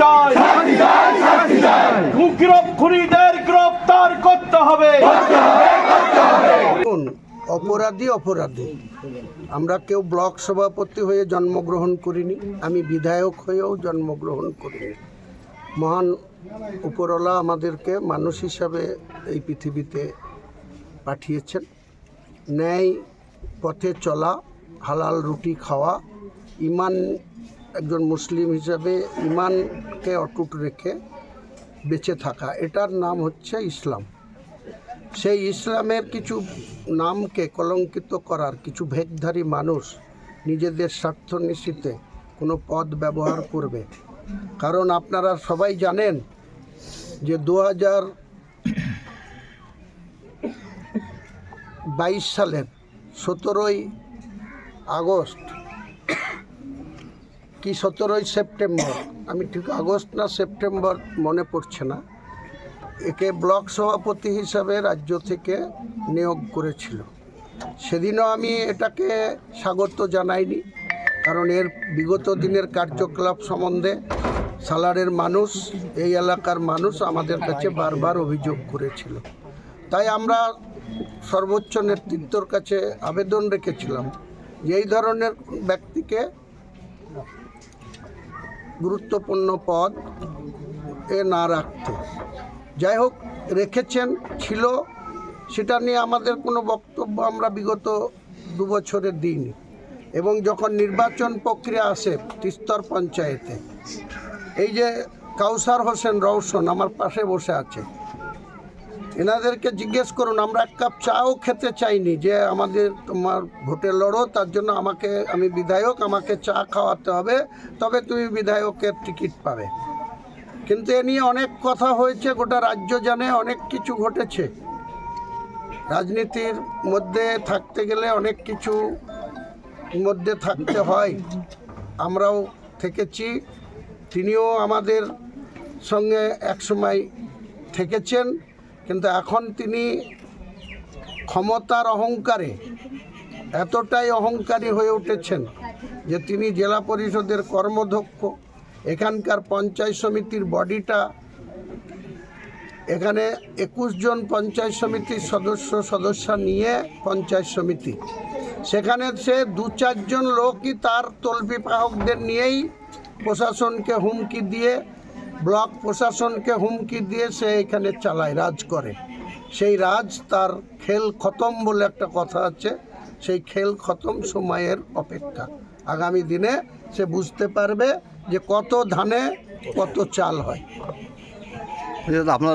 চাই। খুনিদের করতে হবে। অপরাধী অপরাধী। আমরা কেউ ব্লক সভাপতি হয়ে জন্মগ্রহণ করিনি, আমি বিধায়ক হয়েও জন্মগ্রহণ করিনি। মহান উপরওয়ালা আমাদেরকে মানুষ হিসাবে এই পৃথিবীতে পাঠিয়েছেন। ন্যায় পথে চলা, হালাল রুটি খাওয়া, ইমান একজন মুসলিম হিসাবে ইমানকে অটুট রেখে বেঁচে থাকা, এটার নাম হচ্ছে ইসলাম। সেই ইসলামের কিছু নামকে কলঙ্কিত করার কিছু ভেগধারী মানুষ নিজেদের স্বার্থ নিশ্চিতে কোনো পদ ব্যবহার করবে। কারণ আপনারা সবাই জানেন যে দু হাজার বাইশ সালের সতেরোই আগস্ট কি সতেরোই সেপ্টেম্বর? আমি ঠিক আগস্ট না সেপ্টেম্বর মনে পড়ছে না। একে ব্লক সভাপতি হিসাবে রাজ্য থেকে নিয়োগ করেছিল। সেদিনও আমি এটাকে স্বাগত জানাইনি, কারণ এর বিগত দিনের কার্যকলাপ সম্বন্ধে সালারের মানুষ, এই এলাকার মানুষ আমাদের কাছে বারবার অভিযোগ করেছিল। তাই আমরা সর্বোচ্চ নেতৃত্বর কাছে আবেদন রেখেছিলাম যে এই ধরনের ব্যক্তিকে গুরুত্বপূর্ণ পদ এ না রাখতে। যাই হোক, রেখেছেন, ছিল। সেটা নিয়ে আমাদের কোনো বক্তব্য আমরা বিগত দু বছরে দিইনি। এবং যখন নির্বাচন প্রক্রিয়া আসে তিস্তর পঞ্চায়েতে, এই যে কাউসার হোসেন রওশন আমার পাশে বসে আছে এনাদেরকে জিজ্ঞেস করুন, আমরা এক কাপ চাও খেতে চাইনি যে আমাদের তোমার ভোটে লড়ো, তার জন্য আমাকে, আমি বিধায়ক, আমাকে চা খাওয়াতে হবে, তবে তুমি বিধায়কের টিকিট পাবে। কিন্তু এ নিয়ে অনেক কথা হয়েছে, গোটা রাজ্য জানে অনেক কিছু ঘটেছে। রাজনীতির মধ্যে থাকতে গেলে অনেক কিছু মধ্যে থাকতে হয়। আমরাও থেকেছি, তিনিও আমাদের সঙ্গে একসময় থেকেছেন। কিন্তু এখন তিনি ক্ষমতার অহংকারে এতটাই অহংকারী হয়ে উঠেছেন যে তিনি জেলা পরিষদের কর্মধ্যক্ষ। এখানকার পঞ্চায়েত সমিতির বডিটা এখানে একুশ জন পঞ্চায়েত সমিতির সদস্য সদস্য নিয়ে পঞ্চায়েত সমিতি। সেখানে সে দু চারজন লোকই তার তল্পি বাহকদের নিয়েই প্রশাসনকে হুমকি দিয়ে ব্লক প্রশাসনকে হুমকি দিয়ে সে এখানে চালায়, রাজ করে। সেই রাজ তার খেল খতম বলে একটা কথা আছে। সেই খেল খতম সময়ের অপেক্ষা। আগামী দিনে সে বুঝতে পারবে যে কত ধানে কত চাল হয়। আপনার